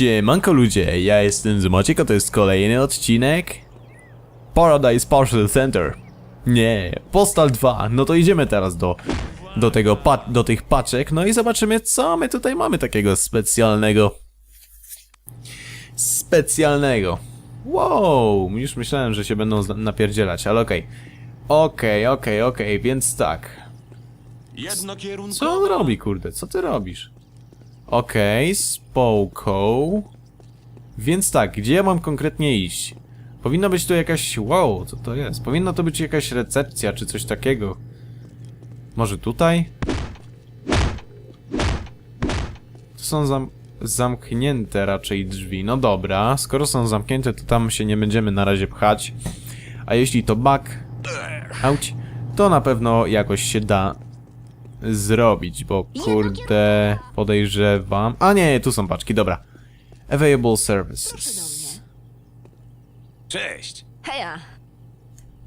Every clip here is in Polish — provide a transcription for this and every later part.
Siemanko ludzie, ja jestem Zmaciek, a to jest kolejny odcinek. Paradise Parcel Center. Nie, Postal 2, no to idziemy teraz do do tego do tych paczek, no i zobaczymy co my tutaj mamy takiego specjalnego. Specjalnego. Wow, już myślałem, że się będą napierdzielać, ale okej. Okej, okej, okej, więc tak. Co on robi, kurde? Co ty robisz? Okej, spoko. Więc tak, gdzie ja mam konkretnie iść? Powinna być tu jakaś... Wow, co to jest? Powinna to być jakaś recepcja, czy coś takiego. Może tutaj? To są zam zamknięte raczej drzwi. No dobra, skoro są zamknięte, to tam się nie będziemy na razie pchać. A jeśli to bug... Auć, to na pewno jakoś się da zrobić, bo kurde podejrzewam. A nie, tu są paczki, dobra. Available services. Cześć. Heja,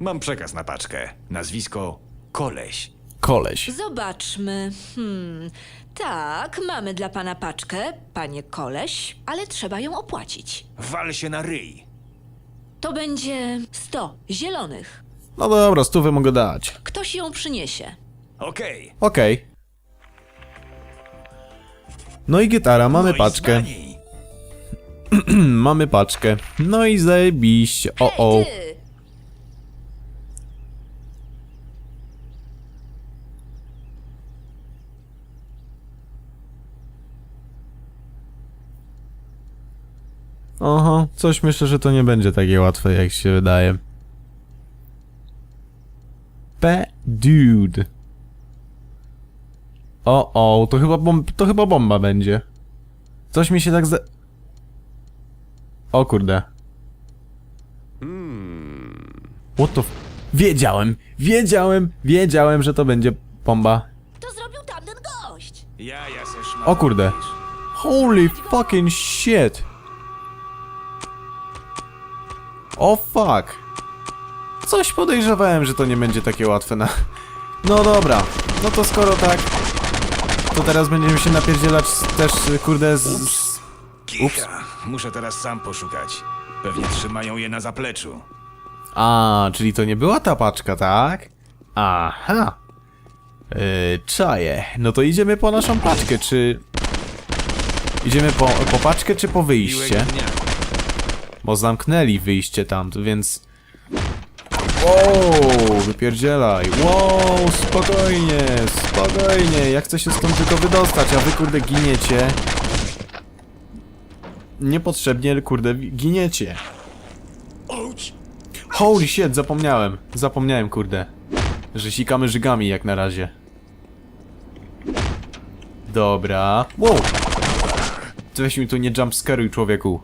Mam przekaz na paczkę. Nazwisko Koleś. Koleś. zobaczmy. Hmm, tak, mamy dla pana paczkę, panie koleś, ale trzeba ją opłacić. Wal się na ryj. To będzie 100 zielonych. No dobra, stówy mogę dać. Ktoś ją przyniesie. Okej. Okej. No i gitara, mamy No i paczkę. znani. mamy paczkę. No i zajebiście. O o. Ty! Oho, coś myślę, że to nie będzie takie łatwe, jak się wydaje. P dude. O o, to chyba bomb, to chyba bomba będzie. Coś mi się tak zda... O kurde. What the f... Wiedziałem, wiedziałem, wiedziałem, że to będzie bomba. To zrobił tamten gość. Ja, ja se szmat. O kurde. Holy fucking shit. O fuck. Coś podejrzewałem, że to nie będzie takie łatwe na... No dobra, no to skoro tak... To teraz będziemy się napierdzielać z- też, y, kurde, z... z... Kicha. Muszę teraz sam poszukać. Pewnie trzymają je na zapleczu. A, czyli to nie była ta paczka, tak? Aha. Yy, czaję. No to idziemy po naszą paczkę, czy... Idziemy po, po paczkę, czy po wyjście? Dnia. Bo zamknęli wyjście tam, więc... Wow, wypierdzielaj. Wow, spokojnie, spokojnie. Ja chcę się stąd tylko wydostać, a wy kurde giniecie. Niepotrzebnie, kurde, giniecie. Holy shit, zapomniałem. Zapomniałem, kurde. Że sikamy żygami jak na razie. Dobra. Wow! Weź mi tu nie jumpscaruj, człowieku.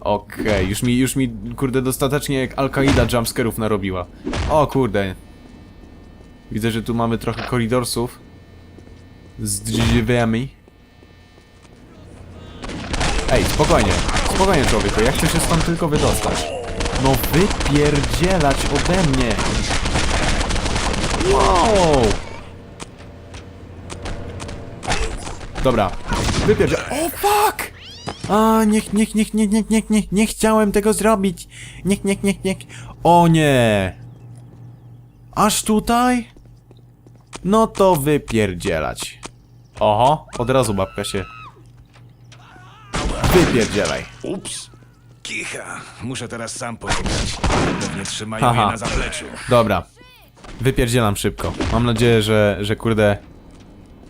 Okej, już mi, już mi, kurde, dostatecznie jak Al-Qaida jumpscarów narobiła. O kurde. Widzę, że tu mamy trochę koridorsów. Z drzwiami. Ej, spokojnie. Spokojnie, człowieku, ja chcę się stąd tylko wydostać. No wypierdzielać ode mnie. Wow! Dobra, wypierdziel... O fuck! A, niech, niech, niech, niech, niech, niech, niech, nie chciałem tego zrobić. Niech, niech, niech, niech. O nie! Aż tutaj? No to wypierdzielać. Oho, od razu babka się... Wypierdzielaj. Ups. Kicha. Muszę teraz sam poszukać. Pewnie trzymają Haha. je na zapleczu. Dobra. Wypierdzielam szybko. Mam nadzieję, że, że kurde...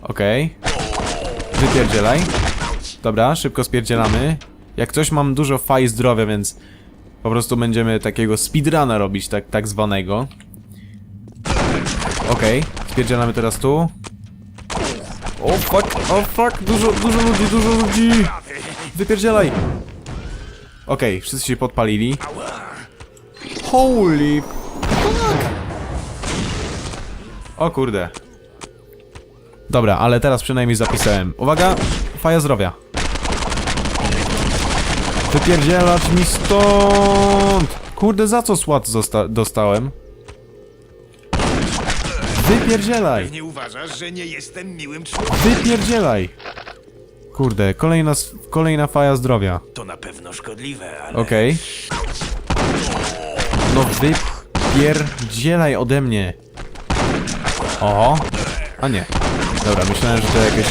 Okej. Wypierdzielaj. Dobra, szybko spierdzielamy. Jak coś mam dużo faj zdrowia, więc... Po prostu będziemy takiego speedruna robić, tak, tak zwanego. Okej, spierdzielamy teraz tu. O fuck, o fuck, dużo, dużo ludzi, dużo ludzi! Wypierdzielaj! Okej, wszyscy się podpalili. Holy O kurde. Dobra, ale teraz przynajmniej zapisałem. Uwaga, faja zdrowia. Wypierdzielać mi stąd! Kurde, za co słat dostałem? Wypierdzielaj! Nie uważasz, że nie jestem miłym człowiekiem? Wypierdzielaj! kurde, kolejna, kolejna faja zdrowia. To na pewno szkodliwe, ale... Okej. No wypierdzielaj ode mnie. Oho. A nie. Dobra, myślałem, że to jakieś...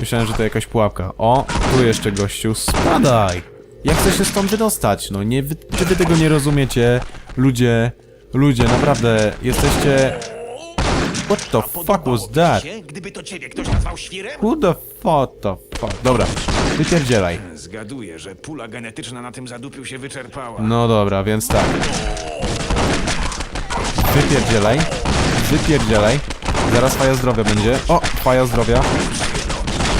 Myślałem, że to jakaś pułapka. O, tu jeszcze gościu, spadaj! Jak chcę się stąd wydostać? No nie, wy, czy wy tego nie rozumiecie? Ludzie, ludzie, naprawdę, jesteście... What the fuck was that? Gdyby to ciebie ktoś nazwał świrem? Who the fuck the fuck? Dobra, wypierdzielaj. Zgaduję, że pula genetyczna na tym zadupiu się wyczerpała. No dobra, więc tak. Wypierdzielaj. Wypierdzielaj. Zaraz faja zdrowia będzie. O, faja zdrowia.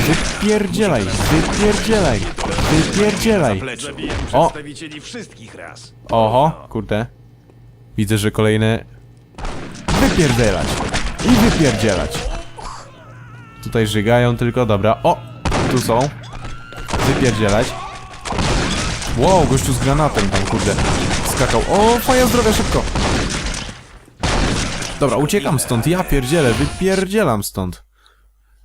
Wypierdzielaj. Wypierdzielaj. Wypierdzielaj. Zapleczu. O, Przedstawicieli wszystkich ras. oho, kurde. Widzę, że kolejne... Wypierdzielać. I wypierdzielać. Tutaj żygają tylko, dobra. O, tu są. Wypierdzielać. Wow, gościu z granatem tam, kurde. Skakał. O, faja zdrowia, szybko. Dobra, uciekam stąd, ja pierdzielę, wypierdzielam stąd.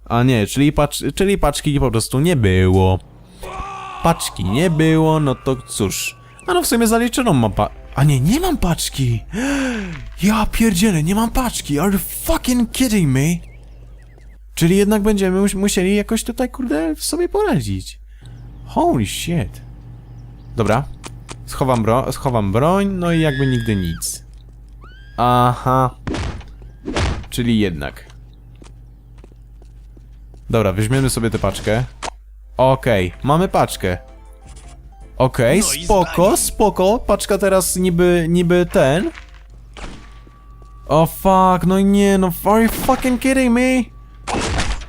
A nie, czyli, pacz, czyli paczki po prostu nie było. Paczki nie było, no to cóż. A no w sumie zaliczoną mam pa... A nie, nie mam paczki! Ja pierdzielę, nie mam paczki, are you fucking kidding me? Czyli jednak będziemy mus musieli jakoś tutaj, kurde, sobie poradzić. Holy shit. Dobra. Schowam, bro schowam broń, no i jakby nigdy nic. Aha. Czyli jednak. Dobra, weźmiemy sobie tę paczkę. Okej, mamy paczkę. Okej, No i spoko, spoko. Paczka teraz niby, niby ten. O fuck, no nie, no are you fucking kidding me?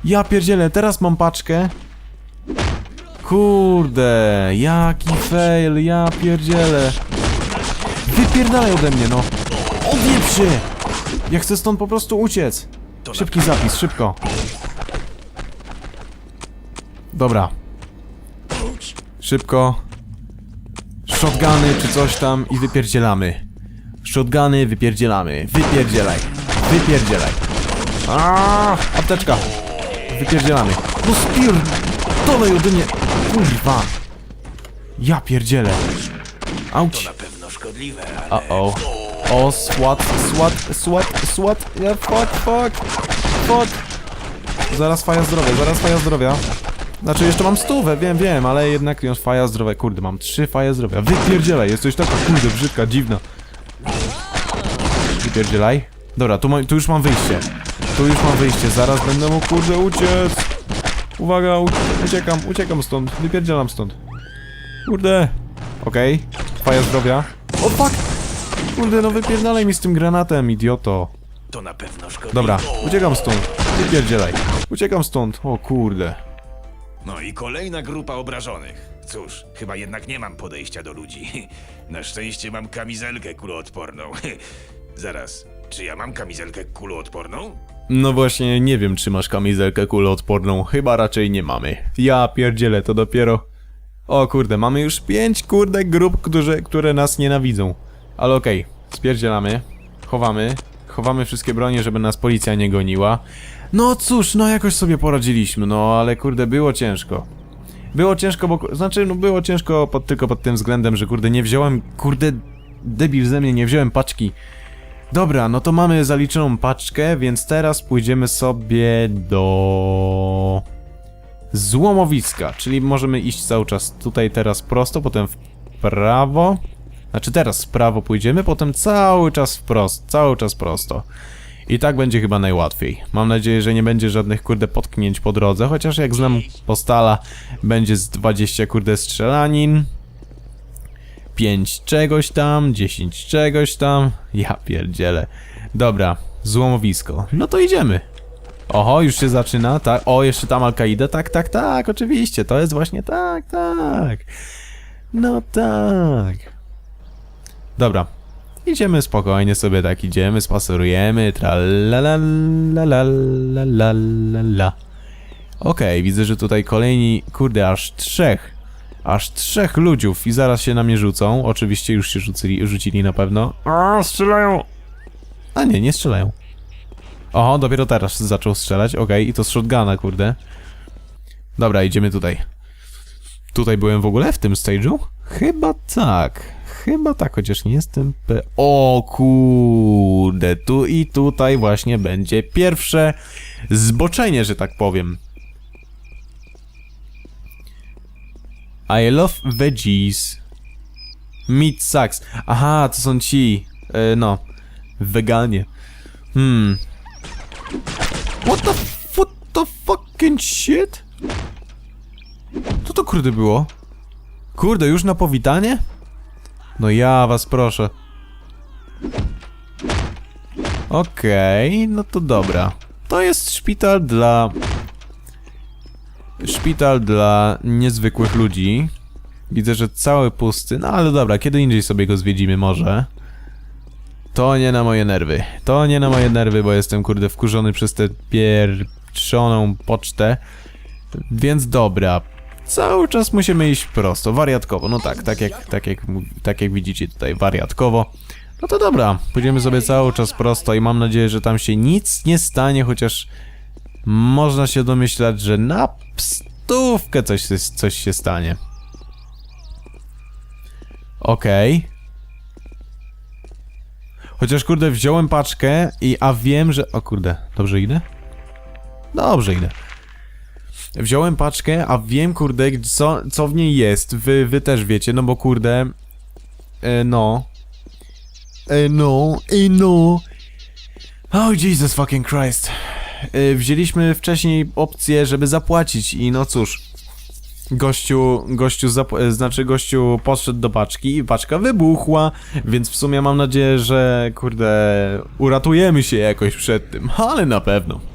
Ja pierdzielę, teraz mam paczkę. Kurde, jaki fail, ja pierdzielę. Wypierdalaj ode mnie, no. Odjeb się! Ja chcę stąd po prostu uciec. Szybki zapis, szybko. Dobra. Szybko. Shotguny czy coś tam i wypierdzielamy. Shotguny, wypierdzielamy. Wypierdzielaj. Wypierdzielaj. Aaaa, apteczka. Wypierdzielamy. No spier... Dolej ode mnie. Kurwa. Ja pierdzielę. Auć. Na pewno szkodliwe, ale... Uh-oh. O, SWAT, SWAT, SWAT, SWAT. Yeah, fuck, fuck. Fuck. Zaraz faja zdrowia, zaraz faja zdrowia. Znaczy, jeszcze mam stówę, wiem, wiem, ale jednak ją faja zdrowia. Kurde, mam trzy faje zdrowia. Wypierdzielaj, jesteś taka, kurde, brzydka, dziwna. Wypierdzielaj. Dobra, tu, ma, tu już mam wyjście. Tu już mam wyjście, zaraz będę mógł, kurde, uciec. Uwaga, uciekam, uciekam stąd, wypierdzielam stąd. Kurde. Okej, faja zdrowia. O, fuck! Kurde, no wypierdalaj mi z tym granatem, idioto. To na pewno szkodliwe. Dobra, uciekam stąd. Wypierdzielaj. Uciekam stąd. O kurde. No i kolejna grupa obrażonych. Cóż, chyba jednak nie mam podejścia do ludzi. Na szczęście mam kamizelkę kuloodporną. Zaraz, czy ja mam kamizelkę kuloodporną? No właśnie, nie wiem czy masz kamizelkę kuloodporną. Chyba raczej nie mamy. Ja pierdzielę, to dopiero... O kurde, mamy już pięć kurde grup, które, które nas nienawidzą. Ale okej, spierdzielamy. Chowamy. Chowamy wszystkie bronie, żeby nas policja nie goniła. No cóż, no jakoś sobie poradziliśmy, no ale kurde, było ciężko. Było ciężko, bo... Znaczy, no było ciężko pod, tylko pod tym względem, że kurde, nie wziąłem... Kurde, debil ze mnie, nie wziąłem paczki. Dobra, no to mamy zaliczoną paczkę, więc teraz pójdziemy sobie do złomowiska, czyli możemy iść cały czas tutaj teraz prosto, potem w prawo. Znaczy teraz w prawo pójdziemy, potem cały czas wprost, cały czas prosto. I tak będzie chyba najłatwiej. Mam nadzieję, że nie będzie żadnych kurde potknięć po drodze, chociaż jak znam postala, będzie z 20 kurde strzelanin. 5 czegoś tam, 10 czegoś tam. Ja pierdzielę. Dobra, złomowisko. No to idziemy. Oho, już się zaczyna, tak? O, jeszcze tam Al-Kaida, tak, tak, tak, oczywiście, to jest właśnie tak, tak. No tak. Dobra, idziemy spokojnie sobie tak, idziemy, spacerujemy, tralalalalalalala. Okej, widzę, że tutaj kolejni, kurde, aż trzech Aż trzech ludziów i zaraz się na mnie rzucą. Oczywiście już się rzucili, rzucili na pewno. A, strzelają! A nie, nie strzelają. Oho, dopiero teraz zaczął strzelać, okej, i to z shotguna, kurde. Dobra, idziemy tutaj. Tutaj byłem w ogóle w tym stage'u? Chyba tak. Chyba tak, chociaż nie jestem pe... O kurde, tu i tutaj właśnie będzie pierwsze zboczenie, że tak powiem. I love veggies. Meat sucks. Aha, to są ci, e, no, weganie. Hmm. What the, what the fucking shit? Co to kurde było? Kurde, już na powitanie? No ja was proszę. Okej, no to dobra. To jest szpital dla... Szpital dla niezwykłych ludzi. Widzę, że cały pusty, no ale dobra, kiedy indziej sobie go zwiedzimy może. To nie na moje nerwy. To nie na moje nerwy, bo jestem kurde wkurzony przez tę pierwszoną pocztę. Więc dobra. Cały czas musimy iść prosto, wariatkowo. No tak, tak jak, tak jak, tak jak widzicie tutaj, wariatkowo. No to dobra, pójdziemy sobie cały czas prosto i mam nadzieję, że tam się nic nie stanie, chociaż można się domyślać, że na pstówkę coś, coś się stanie. Okej. Chociaż kurde, wziąłem paczkę i a wiem, że... O kurde, dobrze idę? Dobrze idę. Wziąłem paczkę, a wiem kurde, co, co w niej jest. Wy, wy też wiecie, no bo kurde... E, no... E, no, e, no... Oh Jesus fucking Christ. E, wzięliśmy wcześniej opcję, żeby zapłacić i no cóż... Gościu, gościu, e, znaczy gościu podszedł do paczki i paczka wybuchła, więc w sumie mam nadzieję, że kurde, uratujemy się jakoś przed tym, ale na pewno.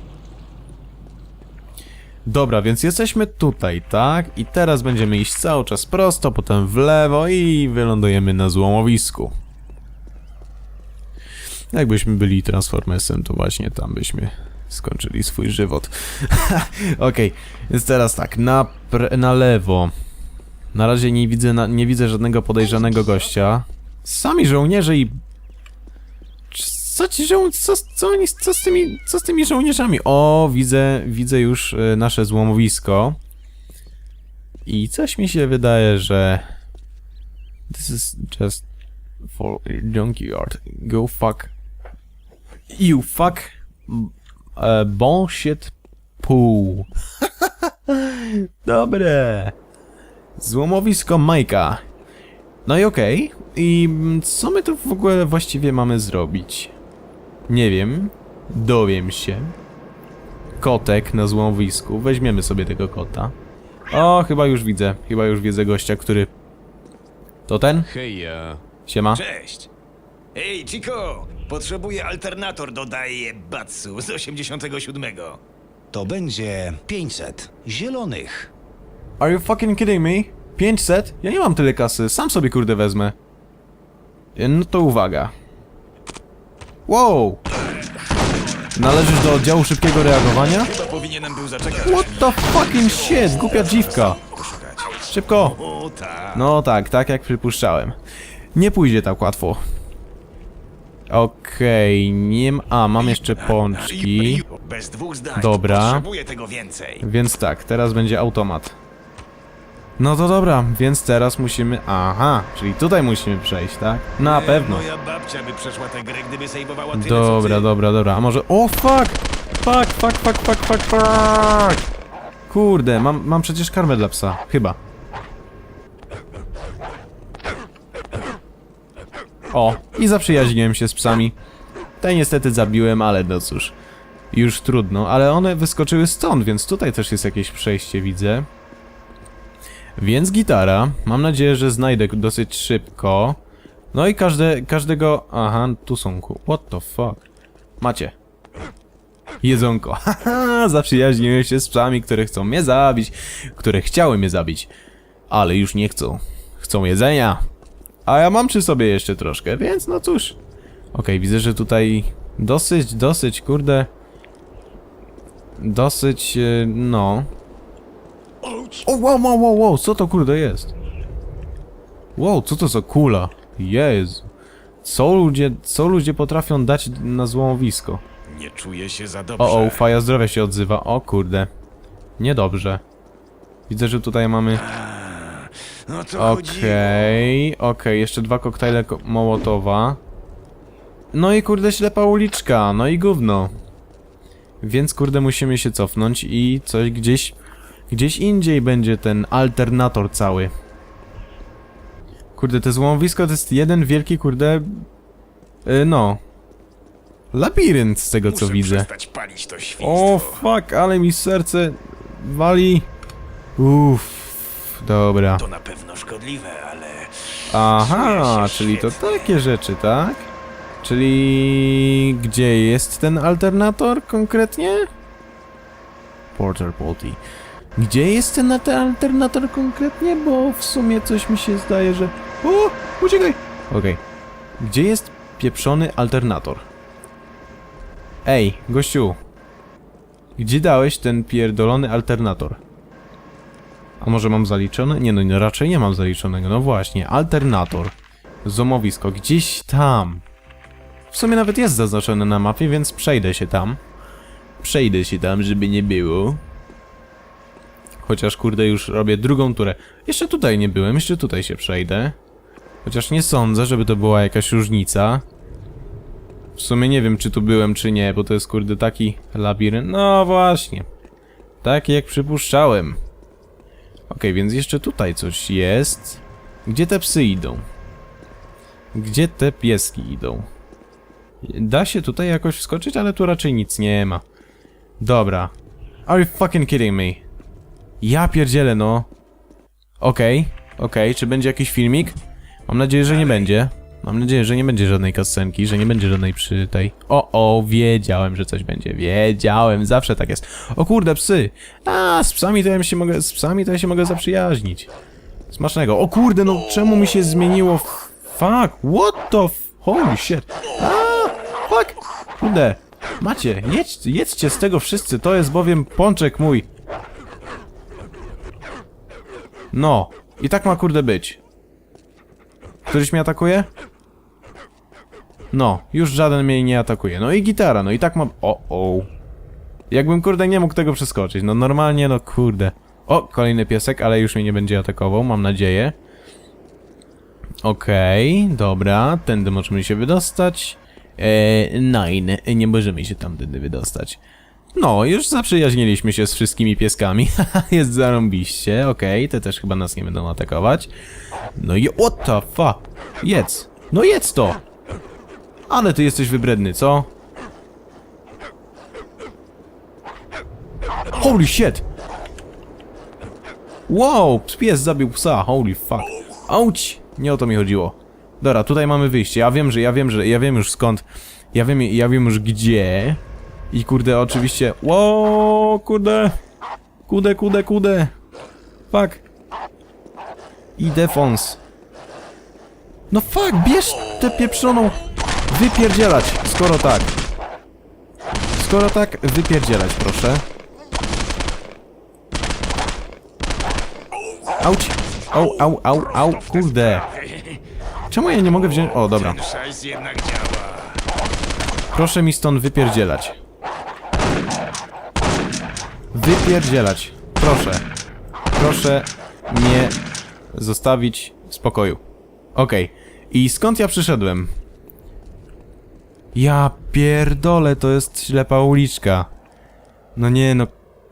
Dobra, więc jesteśmy tutaj, tak? I teraz będziemy iść cały czas prosto, potem w lewo i wylądujemy na złomowisku. Jakbyśmy byli Transformersem, to właśnie tam byśmy skończyli swój żywot. Okej, więc teraz tak, na, na lewo. Na razie nie widzę, na, nie widzę żadnego podejrzanego gościa. Sami żołnierze i... Co ci żoł... Co, co, oni, co, z tymi, co z tymi żołnierzami? O, widzę, widzę już e, nasze złomowisko. I coś mi się wydaje, że... This is just for junkyard. Go fuck... You fuck... E, bullshit pool. Dobre. Złomowisko Majka. No i okej. I mm, co my tu w ogóle właściwie mamy zrobić? Nie wiem. Dowiem się. Kotek na złomowisku. Weźmiemy sobie tego kota. O, chyba już widzę. Chyba już widzę gościa, który... To ten? Hej, ja. Siema. Cześć! Ej, Chico! Potrzebuję alternator do Daje Batsu z 87. To będzie 500 zielonych. Are you fucking kidding me? 500? Ja nie mam tyle kasy, sam sobie kurde wezmę. E, No to uwaga. Wow! Należysz do oddziału szybkiego reagowania? Chyba powinienem był zaczekać. What the fucking shit, głupia dziwka! Szybko! O, tak. No tak, tak jak przypuszczałem. Nie pójdzie tak łatwo. Okej, nie. A, mam jeszcze pączki. Bez dwóch zdań. Dobra. Potrzebuję tego więcej. Więc tak, teraz będzie automat. No to dobra, więc teraz musimy... Aha, czyli tutaj musimy przejść, tak? Na Nie, pewno. Moja babcia by przeszła tę grę, gdyby sejwowała tyle, Dobra, co ty. dobra, dobra. A może... O, fuck! Fuck, fuck, fuck, fuck, fuck, fuck! Kurde, mam, mam przecież karmę dla psa. Chyba. O, i zaprzyjaźniłem się z psami. Te niestety zabiłem, ale no cóż. Już trudno, ale one wyskoczyły stąd, więc tutaj też jest jakieś przejście, widzę. Więc gitara. Mam nadzieję, że znajdę dosyć szybko. No i każde, każdego... Aha, tu są ku... What the fuck? Macie. Jedzonko. Haha, zaprzyjaźniłem się z psami, które chcą mnie zabić. Które chciały mnie zabić. Ale już nie chcą. Chcą jedzenia. A ja mam przy sobie jeszcze troszkę, więc no cóż. Okej, widzę, że tutaj dosyć, dosyć, kurde... Dosyć, e, no... O, wow, wow, wow, wow, co to kurde jest? Wow, co to za kula? Jezu. Co ludzie, co ludzie potrafią dać na złomowisko? Nie czuję się za dobrze. O, o, faja zdrowia się odzywa. O kurde. Niedobrze. Widzę, że tutaj mamy... No to chodzi. Okej, okej, jeszcze dwa koktajle ko Mołotowa. No i kurde ślepa uliczka, no i gówno. Więc kurde musimy się cofnąć i coś gdzieś... Gdzieś indziej będzie ten alternator cały. Kurde, to złomowisko to jest jeden wielki kurde... y, no... Labirynt z tego co Muszę widzę. przestać palić to świństwo. O fuck, ale mi serce wali. Uff, dobra. To na pewno szkodliwe, ale... Aha, Czuję się czyli to świetnie. takie rzeczy, tak? Czyli gdzie jest ten alternator konkretnie? Porter Potty. Gdzie jest ten alternator konkretnie? Bo w sumie coś mi się zdaje, że... O! Uciekaj! Okej. Gdzie jest pieprzony alternator? Ej, gościu. Gdzie dałeś ten pierdolony alternator? A może mam zaliczone? Nie no, raczej nie mam zaliczonego. No właśnie, alternator. Zomowisko, gdzieś tam. W sumie nawet jest zaznaczone na mapie, więc przejdę się tam. Przejdę się tam, żeby nie było. Chociaż kurde już robię drugą turę. Jeszcze tutaj nie byłem, jeszcze tutaj się przejdę. Chociaż nie sądzę, żeby to była jakaś różnica. W sumie nie wiem, czy tu byłem, czy nie, bo to jest kurde taki labirynt. No właśnie. Tak jak przypuszczałem. Okej, więc jeszcze tutaj coś jest. Gdzie te psy idą? Gdzie te pieski idą? Da się tutaj jakoś wskoczyć, ale tu raczej nic nie ma. Dobra. Are you fucking kidding me? Ja pierdzielę, no. Okej, okej, czy będzie jakiś filmik? Mam nadzieję, że nie będzie. Mam nadzieję, że nie będzie żadnej kascenki, że nie będzie żadnej przy tej... O, o, wiedziałem, że coś będzie. Wiedziałem, zawsze tak jest. O kurde, psy! A, z psami to ja się mogę, z psami to ja się mogę zaprzyjaźnić. Smacznego. O kurde, no czemu mi się zmieniło? Fuck, what the f... Holy shit. A, fuck. Kurde. Macie, jedź, jedźcie z tego wszyscy, to jest bowiem pączek mój. No, i tak ma kurde być. Któryś mnie atakuje? No, już żaden mnie nie atakuje. No i gitara, no i tak mam... O, o. Jakbym kurde nie mógł tego przeskoczyć. No normalnie, no kurde. O, kolejny piesek, ale już mnie nie będzie atakował, mam nadzieję. Okej, dobra, tędy możemy się wydostać. Eee, nine, nie możemy się tamtędy wydostać. No, już zaprzyjaźniliśmy się z wszystkimi pieskami. Jest zarąbiście, okej, te też chyba nas nie będą atakować. No i what the fuck? Jedz! No jedz to! Ale ty jesteś wybredny, co? Holy shit! Wow, pies zabił psa, holy fuck. Auć! Nie o to mi chodziło. Dobra, tutaj mamy wyjście. Ja wiem, że ja wiem, że ja wiem już skąd. Ja wiem, ja wiem już gdzie. I kurde, oczywiście. Wow, kurde. Kude, kude, kude. Fuck. I defons. No fuck, bierz tę pieprzoną. Wypierdzielać, skoro tak. Skoro tak, wypierdzielać, proszę. Auć. Au, au, au, au, kurde. Czemu ja nie mogę wziąć... O, dobra. Proszę mi stąd wypierdzielać. Wypierdzielać. Proszę. Proszę mnie zostawić w spokoju. Okej. I skąd ja przyszedłem? Ja pierdolę, to jest ślepa uliczka. No nie no...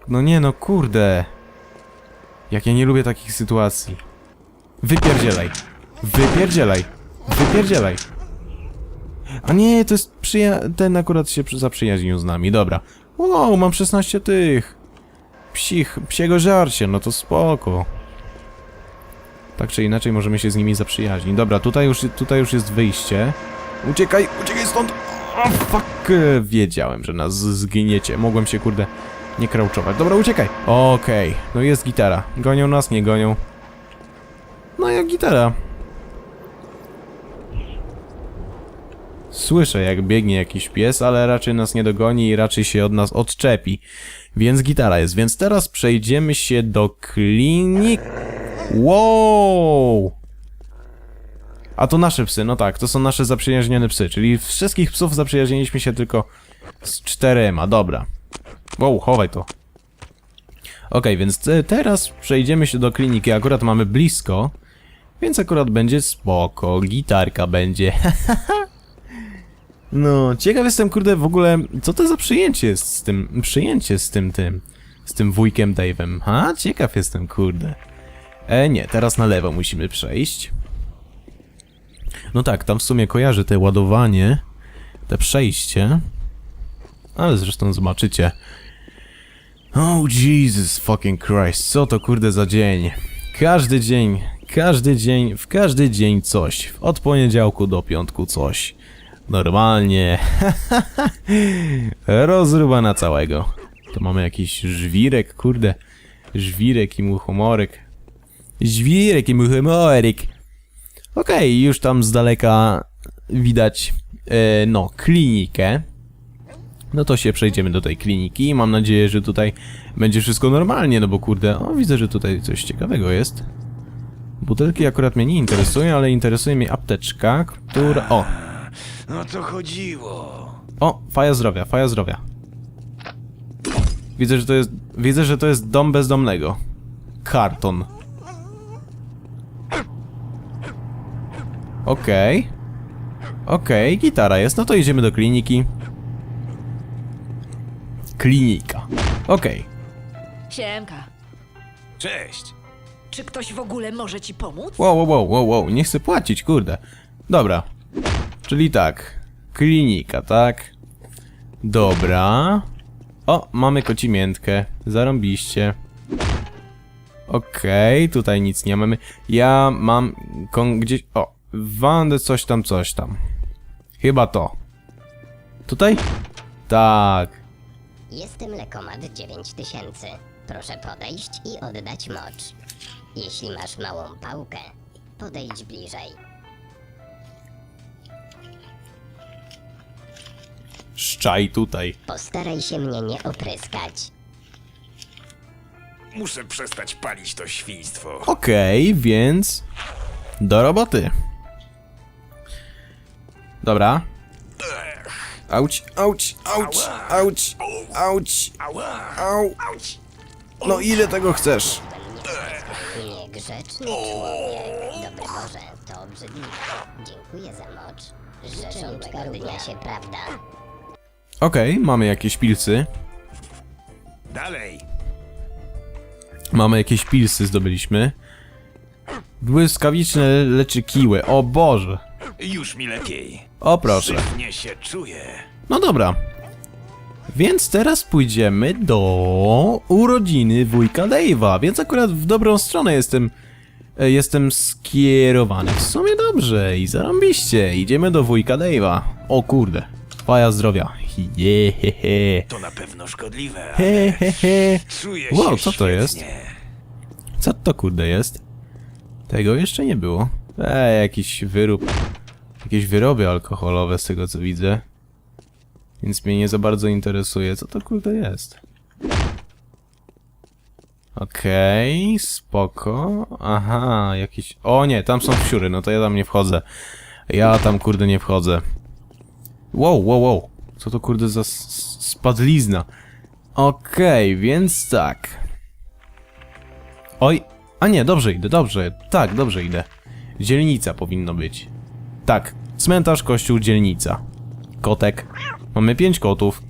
No nie no, kurde. Jak ja nie lubię takich sytuacji. Wypierdzielaj. Wypierdzielaj. Wypierdzielaj. A nie, to jest przyja... Ten akurat się przy- zaprzyjaźnił z nami, dobra. Wow, mam 16 tych. Psich, psiego żarcie, no to spoko. Tak czy inaczej możemy się z nimi zaprzyjaźnić. Dobra, tutaj już, tutaj już jest wyjście. Uciekaj, uciekaj stąd! O, fuck! Wiedziałem, że nas zginiecie. Mogłem się, kurde, nie krauczować. Dobra, uciekaj! Okej, no jest gitara. Gonią nas, nie gonią. No jak gitara. Słyszę, jak biegnie jakiś pies, ale raczej nas nie dogoni i raczej się od nas odczepi. Więc gitara jest. Więc teraz przejdziemy się do klinik... Wow! A to nasze psy, no tak, to są nasze zaprzyjaźnione psy, czyli wszystkich psów zaprzyjaźniliśmy się tylko z czterema, dobra. Wow, chowaj to. Okej, więc te- teraz przejdziemy się do kliniki. Akurat mamy blisko, więc akurat będzie spoko. Gitarka będzie. no, ciekaw jestem, kurde, w ogóle, co to za przyjęcie jest z tym, przyjęcie z tym, tym, z tym wujkiem Dave'em. Ha, ciekaw jestem, kurde. E, nie, teraz na lewo musimy przejść. No tak, tam w sumie kojarzy te ładowanie, te przejście. Ale zresztą zobaczycie. Oh Jesus fucking Christ, co to kurde za dzień? Każdy dzień, każdy dzień, w każdy dzień coś. Od poniedziałku do piątku coś. Normalnie. Rozruba na całego. To mamy jakiś żwirek, kurde. Żwirek i muchomorek. Żwirek i muchomorek. Okej, już tam z daleka widać, e, no, klinikę. No to się przejdziemy do tej kliniki mam nadzieję, że tutaj będzie wszystko normalnie, no bo kurde, o widzę, że tutaj coś ciekawego jest. Butelki akurat mnie nie interesują, ale interesuje mnie apteczka, która... O! No to chodziło. O! Faja zdrowia, faja zdrowia. Widzę, że to jest... Widzę, że to jest dom bezdomnego. Karton. Okej. Okej, gitara jest, no to idziemy do kliniki. Klinika. Okej. Siemka. Cześć. Czy ktoś w ogóle może ci pomóc? Wow, wow, wow, wow, wow, nie chcę płacić, kurde. Dobra. Czyli tak. Klinika, tak? Dobra. O, mamy kocimiętkę. Zarąbiście. Okej, tutaj nic nie mamy. Ja mam gdzieś... O, wandę coś tam, coś tam. Chyba to. Tutaj? Tak. Jestem Lekomat 9000. Proszę podejść i oddać mocz. Jeśli masz małą pałkę, podejdź bliżej. Szczaj tutaj. Postaraj się mnie nie opryskać. Muszę przestać palić to świństwo. Okej, więc do roboty. Dobra. Auć, auć, auć, auć, auć, Ała! au. No ile tego chcesz? Niegrzeczny człowiek. Dobry Boże, to obrzydliwe. Dziękuję za mocz. Życzę miłego dnia się, prawda? Okej, mamy jakieś pilsy. Dalej. Mamy jakieś pilsy, zdobyliśmy. Błyskawiczne leczy kiłę. O Boże. Już mi lepiej. O proszę. Szybnie się czuję. No dobra. Więc teraz pójdziemy do urodziny wujka Dave'a, więc akurat w dobrą stronę jestem e, jestem skierowany. W sumie dobrze i zarąbiście. Idziemy do wujka Dave'a. O kurde. Faja zdrowia. Jehehe. To na pewno szkodliwe, ale Hehehe. czuję Wow, się co to świetnie. jest? Co to kurde jest? Tego jeszcze nie było. Eee, jakiś wyrób. Jakieś wyroby alkoholowe z tego co widzę. Więc mnie nie za bardzo interesuje, co to kurde jest. Okej, spoko. Aha, jakiś... O nie, tam są wsiury, no to ja tam nie wchodzę. Ja tam kurde nie wchodzę. Wow, wow, wow. Co to kurde za spadlizna? Okej, więc tak. Oj, a nie, dobrze idę, dobrze. Tak, dobrze idę. Dzielnica powinno być. Tak, cmentarz, kościół, dzielnica. Kotek. Mamy pięć kotów.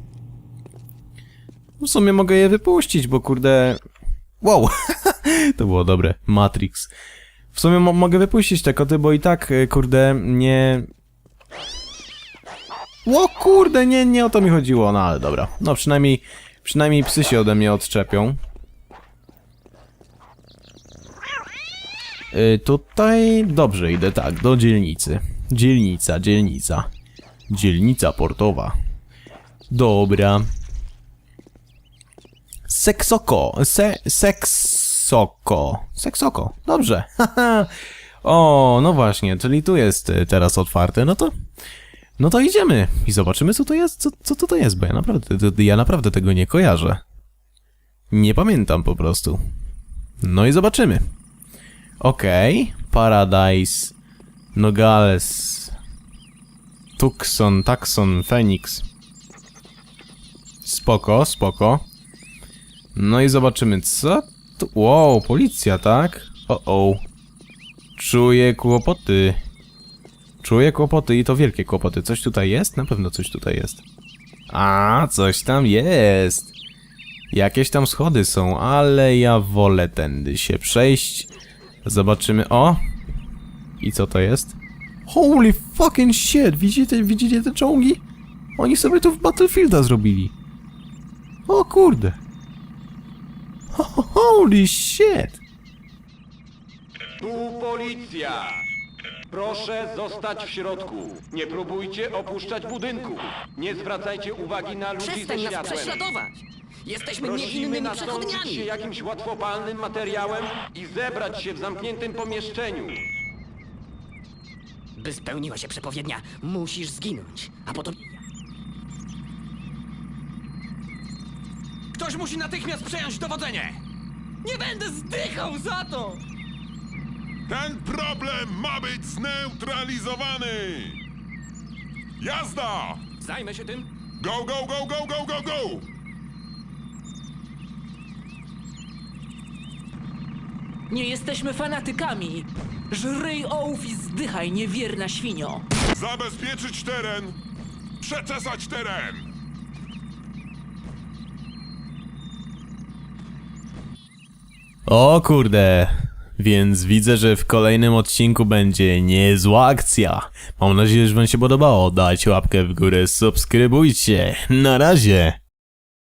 W sumie mogę je wypuścić, bo kurde... Wow, to było dobre. Matrix. W sumie mo mogę wypuścić te koty, bo i tak, y, kurde, nie... O kurde, nie, nie o to mi chodziło, no ale dobra. No przynajmniej, przynajmniej psy się ode mnie odczepią. Y, tutaj dobrze idę, tak, do dzielnicy. Dzielnica, dzielnica. Dzielnica portowa. Dobra. Seksoko, se, seksoko, seksoko, dobrze, haha. O, no właśnie, czyli tu jest teraz otwarte, no to... No to idziemy i zobaczymy co to jest, co, co to, to jest, bo ja naprawdę, to, ja naprawdę tego nie kojarzę. Nie pamiętam po prostu. No i zobaczymy. Okej, Paradise, Nogales, Tucson, Taxon, Phoenix. Spoko, spoko. No i zobaczymy, co tu... Wow, policja, tak? O, o. Czuję kłopoty. Czuję kłopoty i to wielkie kłopoty. Coś tutaj jest? Na pewno coś tutaj jest. A, coś tam jest. Jakieś tam schody są, ale ja wolę tędy się przejść. Zobaczymy. O! I co to jest? Holy fucking shit! Widzicie, widzicie te czołgi? Oni sobie tu w Battlefielda zrobili. O kurde. Ho- Holy shit! Tu policja! Proszę zostać w środku. Nie próbujcie opuszczać budynku. Nie zwracajcie uwagi na ludzi ze Przestań nas światłem. prześladować! Jesteśmy Prosimy niewinnymi nasącić się przechodniami! jakimś łatwopalnym materiałem i zebrać się w zamkniętym pomieszczeniu. By spełniła się przepowiednia, musisz zginąć, a potem... Ktoś musi natychmiast przejąć dowodzenie! Nie będę zdychał za to! Ten problem ma być zneutralizowany! Jazda! Zajmę się tym. Go, go, go, go, go, go, go! Nie jesteśmy fanatykami! Żryj ołów i zdychaj, niewierna świnio! Zabezpieczyć teren! Przeczesać teren! O kurde. Więc widzę, że w kolejnym odcinku będzie niezła akcja. Mam nadzieję, że wam się podobało. Dajcie łapkę w górę, subskrybujcie. Na razie.